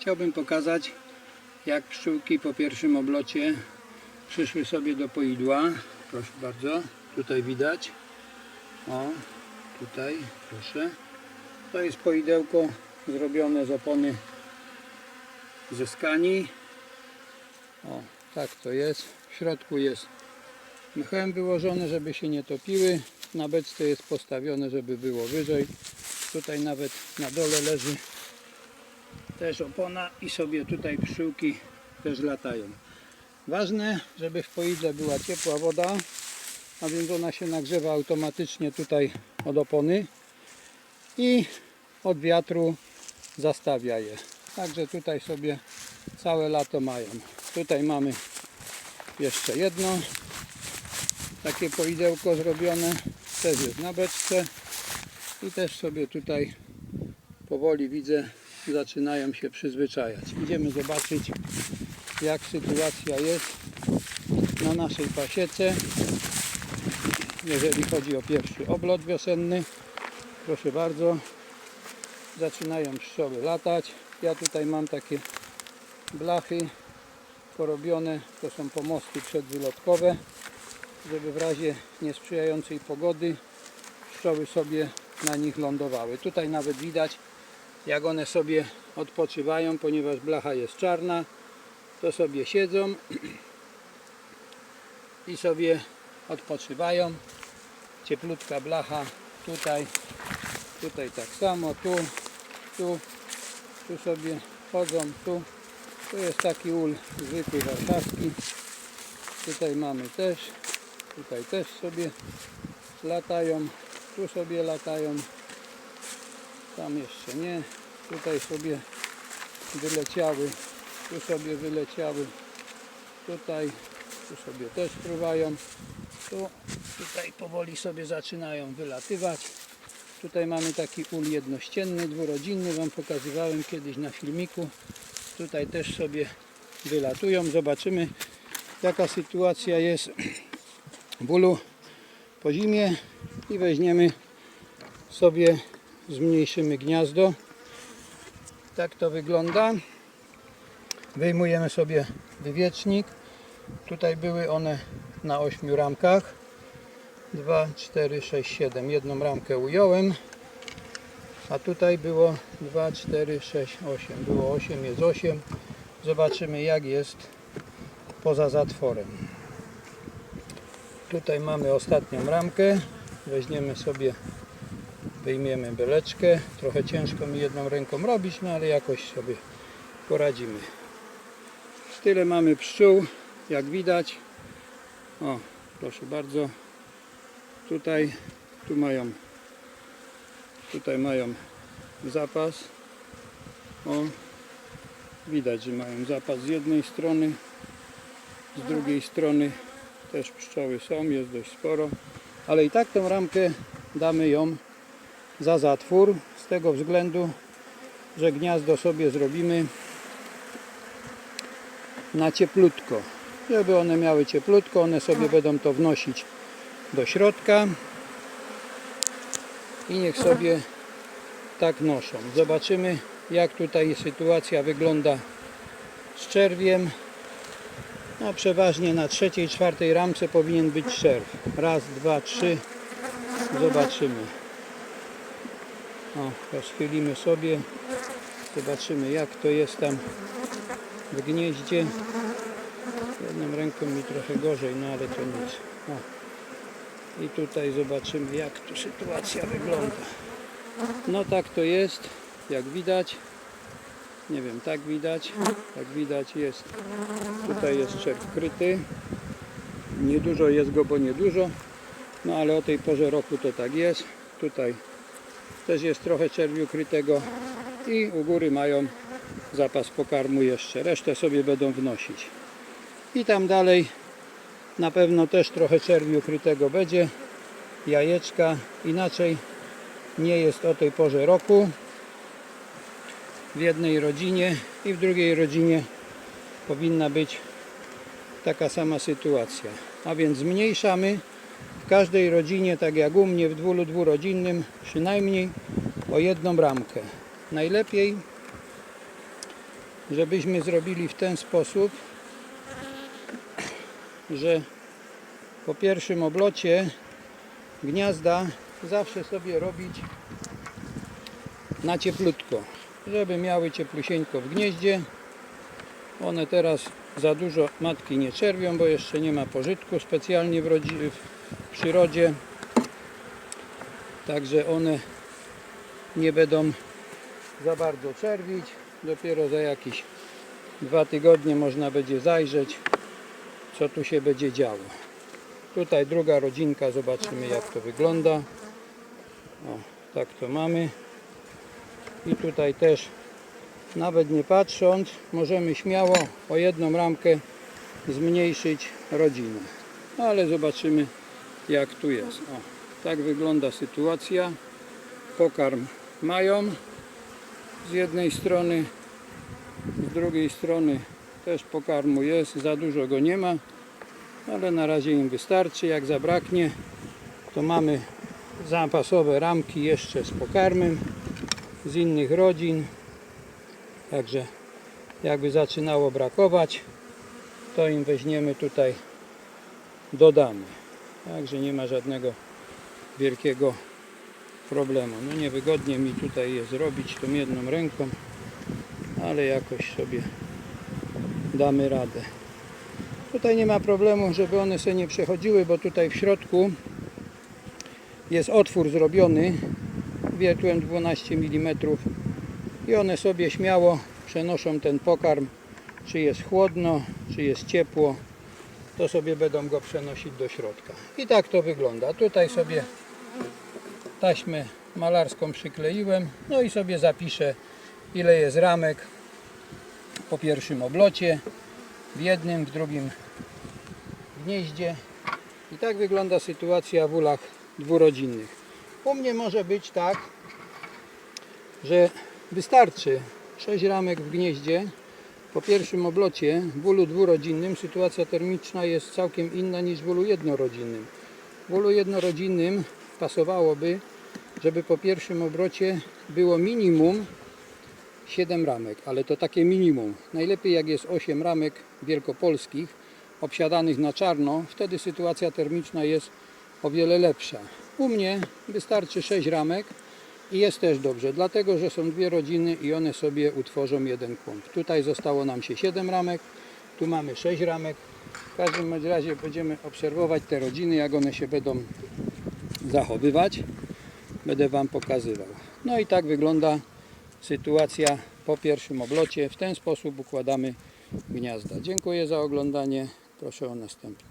Chciałbym pokazać jak pszczółki po pierwszym oblocie przyszły sobie do poidła. Proszę bardzo, tutaj widać. O, tutaj, proszę. To jest poidełko zrobione z opony ze skani. O, tak to jest. W środku jest mchem wyłożone, żeby się nie topiły. Na beczce jest postawione, żeby było wyżej. Tutaj nawet na dole leży też opona i sobie tutaj pszczółki też latają. Ważne, żeby w poidle była ciepła woda, a więc ona się nagrzewa automatycznie tutaj od opony i od wiatru zastawia je. Także tutaj sobie całe lato mają. Tutaj mamy jeszcze jedno takie poidełko zrobione, też jest na beczce i też sobie tutaj powoli widzę zaczynają się przyzwyczajać. Idziemy zobaczyć jak sytuacja jest na naszej pasiece. Jeżeli chodzi o pierwszy oblot wiosenny proszę bardzo zaczynają pszczoły latać. Ja tutaj mam takie blachy porobione. To są pomosty przedwylotkowe żeby w razie niesprzyjającej pogody pszczoły sobie na nich lądowały. Tutaj nawet widać jak one sobie odpoczywają, ponieważ blacha jest czarna, to sobie siedzą i sobie odpoczywają. Cieplutka blacha tutaj, tutaj tak samo, tu, tu, tu sobie chodzą, tu. Tu jest taki ul zwykły warszawski. Tutaj mamy też, tutaj też sobie latają, tu sobie latają, tam jeszcze nie. Tutaj sobie wyleciały. Tu sobie wyleciały. Tutaj. Tu sobie też pływają. Tu. Tutaj powoli sobie zaczynają wylatywać. Tutaj mamy taki ul jednościenny, dwurodzinny. Wam pokazywałem kiedyś na filmiku. Tutaj też sobie wylatują. Zobaczymy jaka sytuacja jest w ulu po zimie i weźmiemy sobie zmniejszymy gniazdo. Tak to wygląda. Wyjmujemy sobie wywiecznik. Tutaj były one na 8 ramkach. 2, 4, 6, 7. Jedną ramkę ująłem. A tutaj było 2, 4, 6, 8. Było 8, jest 8. Zobaczymy jak jest poza zatworem. Tutaj mamy ostatnią ramkę. Weźmiemy sobie wyjmiemy beleczkę. Trochę ciężko mi jedną ręką robić, no ale jakoś sobie poradzimy. Tyle mamy pszczół, jak widać. O, proszę bardzo. Tutaj, tu mają, tutaj mają zapas. O, widać, że mają zapas z jednej strony, z drugiej strony też pszczoły są, jest dość sporo, ale i tak tą ramkę damy ją za zatwór z tego względu, że gniazdo sobie zrobimy na cieplutko. Żeby one miały cieplutko, one sobie będą to wnosić do środka i niech sobie tak noszą. Zobaczymy jak tutaj sytuacja wygląda z czerwiem. No przeważnie na trzeciej, czwartej ramce powinien być czerw. Raz, dwa, trzy. Zobaczymy. O, rozchylimy sobie. Zobaczymy jak to jest tam w gnieździe. Jedną ręką mi trochę gorzej, no ale to nic. O. I tutaj zobaczymy jak tu sytuacja wygląda. No tak to jest, jak widać. Nie wiem, tak widać. Jak widać jest. Tutaj jest czerw kryty. Niedużo jest go, bo niedużo. No ale o tej porze roku to tak jest. Tutaj też jest trochę czerwiu krytego i u góry mają zapas pokarmu jeszcze. Resztę sobie będą wnosić. I tam dalej na pewno też trochę czerwiu krytego będzie. Jajeczka. Inaczej nie jest o tej porze roku. W jednej rodzinie i w drugiej rodzinie powinna być taka sama sytuacja. A więc zmniejszamy w każdej rodzinie, tak jak u mnie w dwu dwurodzinnym, przynajmniej o jedną bramkę. Najlepiej żebyśmy zrobili w ten sposób, że po pierwszym oblocie gniazda zawsze sobie robić na cieplutko, żeby miały cieplusieńko w gnieździe. One teraz za dużo matki nie czerwią, bo jeszcze nie ma pożytku specjalnie w, rodzi- przyrodzie. Także one nie będą za bardzo czerwić. Dopiero za jakieś dwa tygodnie można będzie zajrzeć, co tu się będzie działo. Tutaj druga rodzinka, zobaczymy jak to wygląda. O, tak to mamy. I tutaj też, nawet nie patrząc, możemy śmiało o jedną ramkę zmniejszyć rodzinę. No, ale zobaczymy jak tu jest. O, tak wygląda sytuacja. Pokarm mają z jednej strony, z drugiej strony też pokarmu jest, za dużo go nie ma, ale na razie im wystarczy. Jak zabraknie, to mamy zapasowe ramki jeszcze z pokarmem z innych rodzin. Także jakby zaczynało brakować, to im weźmiemy tutaj, dodamy. Także nie ma żadnego wielkiego problemu. No niewygodnie mi tutaj jest robić tą jedną ręką, ale jakoś sobie damy radę. Tutaj nie ma problemu, żeby one się nie przechodziły, bo tutaj w środku jest otwór zrobiony wiertłem 12 mm i one sobie śmiało przenoszą ten pokarm, czy jest chłodno, czy jest ciepło, to sobie będą go przenosić do środka. I tak to wygląda. Tutaj sobie taśmę malarską przykleiłem, no i sobie zapiszę ile jest ramek po pierwszym oblocie, w jednym, w drugim gnieździe. I tak wygląda sytuacja w ulach dwurodzinnych. U mnie może być tak, że wystarczy 6 ramek w gnieździe. Po pierwszym oblocie w ulu dwurodzinnym sytuacja termiczna jest całkiem inna niż w ulu jednorodzinnym. W ulu jednorodzinnym pasowałoby, żeby po pierwszym obrocie było minimum 7 ramek, ale to takie minimum. Najlepiej jak jest 8 ramek wielkopolskich obsiadanych na czarno, wtedy sytuacja termiczna jest o wiele lepsza. U mnie wystarczy 6 ramek i jest też dobrze, dlatego że są dwie rodziny i one sobie utworzą jeden kłąb. Tutaj zostało nam się 7 ramek, tu mamy 6 ramek. W każdym razie będziemy obserwować te rodziny, jak one się będą zachowywać. Będę Wam pokazywał. No i tak wygląda sytuacja po pierwszym oblocie. W ten sposób układamy gniazda. Dziękuję za oglądanie. Proszę o następne.